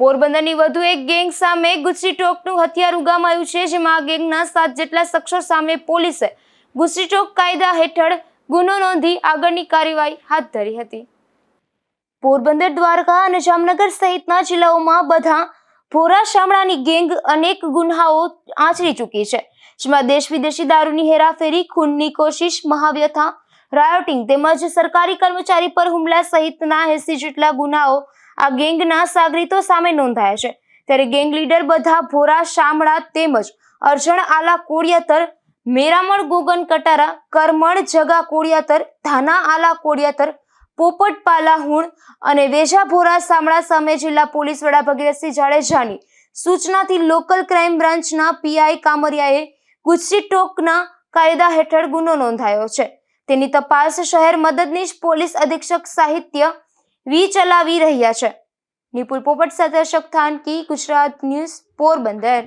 પોરબંદરની વધુ એક ગેંગ સામે ગુસ્સી ટોકનું હથિયાર ઉગામાયું છે, જેમાં ગેંગના સાત જેટલા શખ્સો સામે પોલીસે ગુસ્સી ટોક કાયદા હેઠળ ગુનો નોંધી આગળની કાર્યવાહી હાથ ધરી હતી. પોરબંદર, દ્વારકા અને જામનગર સહિતના જિલ્લાઓમાં બધા ભોરા શામળાની ગેંગ અનેક ગુન્હાઓ આચરી ચૂકી છે, જેમાં દેશ વિદેશી દારૂની હેરાફેરી, ખૂનની કોશિશ, મહાવ્યથા, રાયોટિંગ તેમજ સરકારી કર્મચારી પર હુમલા સહિતના એસી જેટલા ગુનાઓ આ ગેંગના સાગરીતો સામે નોંધાયા છે. ત્યારે ગેંગ લીડર બધા ભોરા, શામળા તેમજ અર્જણ આલા કોડિયાતર, મેરામણ ગોગન કટારા, કરમણ જગા કોડિયાતર, ધાના આલા કોડિયાતર, પોપટ પાલાહુણ અને વેજા ભોરા સામળા સામે જિલ્લા પોલીસ વડા ભગીરથસિંહ જાડેજાની સૂચનાથી લોકલ ક્રાઇમ બ્રાન્ચના પીઆઈ કામરિયાએ ગુજસી ટોકના કાયદા હેઠળ ગુનો નોંધાયો છે. તેની તપાસ શહેર મદદનીશ પોલીસ અધિક્ષક સાહિત્ય વી ચલાવી રહ્યા છે. નિપુલ પોપટ સાથે અશોક થાનકી ગુજરાત ન્યૂઝ પોરબંદર.